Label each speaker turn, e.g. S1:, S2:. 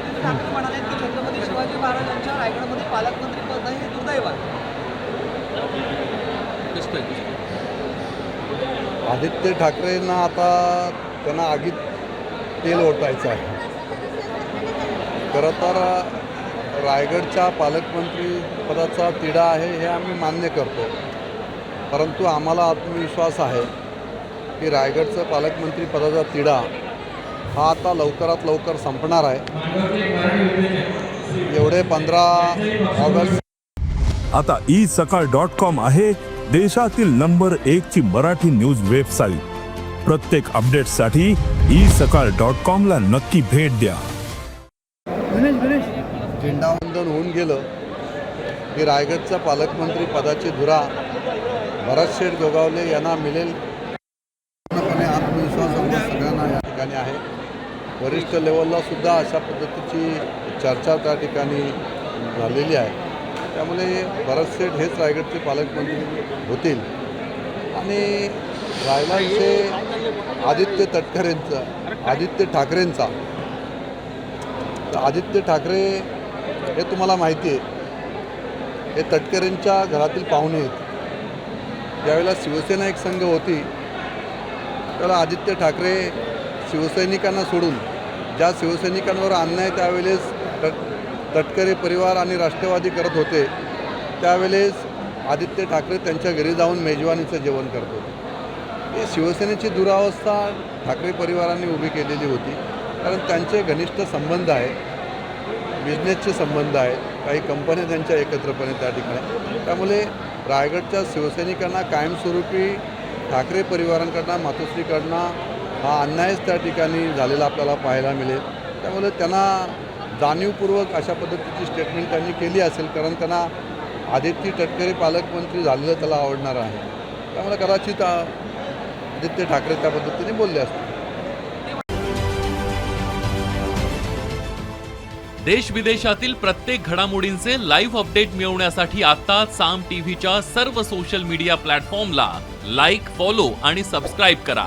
S1: आदित्य ठाकरे म्हणाले की छत्रपती शिवाजी महाराजांच्या रायगडमध्ये पालकमंत्री पद हे दुर्दैव आहे.
S2: आदित्य ठाकरेंना आता त्यांना आगीत तेल ओटायचं आहे. खरं तर रायगडच्या पालकमंत्री पदाचा तिढा आहे हे आम्ही मान्य करतो. परंतु आम्हाला आत्मविश्वास आहे की रायगडचं पालकमंत्री पदाचा तिढा हा आता लवकरात लवकर संपणार आहे. एवढे पंधरा ऑगस्ट
S3: आता ई सकाळ डॉट कॉम आहे देशातील नंबर एक ची मराठी न्यूज वेबसाईट. प्रत्येक अपडेटसाठी ई सकाळ डॉट कॉम ला नक्की भेट द्या.
S2: झेंडावंदन होऊन गेलं की रायगडच्या पालकमंत्री पदाची धुरा भरतशेठ गोगावले यांना मिळेल. पूर्णपणे आत्मविश्वास सगळ्यांना या ठिकाणी आहे. वरिष्ठ लेवलला सुद्धा अशा पद्धतीची चर्चा त्या ठिकाणी झालेली आहे. त्यामुळे भरतशेठ हेच रायगडचे पालकमंत्री होतील. आणि रायगडचे आदित्य तटकरेंचा आदित्य ठाकरेंचा. तर आदित्य ठाकरे हे तुम्हाला माहिती आहे. हे तटकरेंच्या घरातील पाहुणे आहेत. ज्यावेळेला शिवसेना एक संघ होती त्याला आदित्य ठाकरे शिवसैनिकांना सोडून ज्या शिवसैनिकांवर अन्याय त्यावेळेस तट तटकरे परिवार आणि राष्ट्रवादी करत होते त्यावेळेस आदित्य ठाकरे त्यांच्या घरी जाऊन मेजवानीचं जेवण करत होते. ही शिवसेनेची दुरावस्था ठाकरे परिवारांनी उभी केलेली होती कारण त्यांचे घनिष्ठ संबंध आहे बिझनेसचे संबंध आहेत काही कंपन्या त्यांच्या एकत्रपणे त्या ठिकाणी त्यामुळे रायगडच्या शिवसैनिकांना कायमस्वरूपी ठाकरे परिवारांकडनं मातोश्रीकडनं हा अन्यायच त्या ठिकाणी झालेला आपल्याला पाहायला मिळेल. त्यामुळे त्यांना जाणीवपूर्वक अशा पद्धतीची स्टेटमेंट त्यांनी केली असेल कारण त्यांना आदित्य तटकरे पालकमंत्री झालेलं त्याला आवडणार आहे. त्यामुळे कदाचित आदित्य ठाकरे त्या पद्धतीने बोलले असतील.
S4: देश विदेशातील प्रत्येक घडामोडींचे लाईव्ह अपडेट मिळवण्यासाठी आता साम टीव्हीच्या सर्व सोशल मीडिया प्लॅटफॉर्मला लाईक फॉलो आणि सबस्क्राईब करा.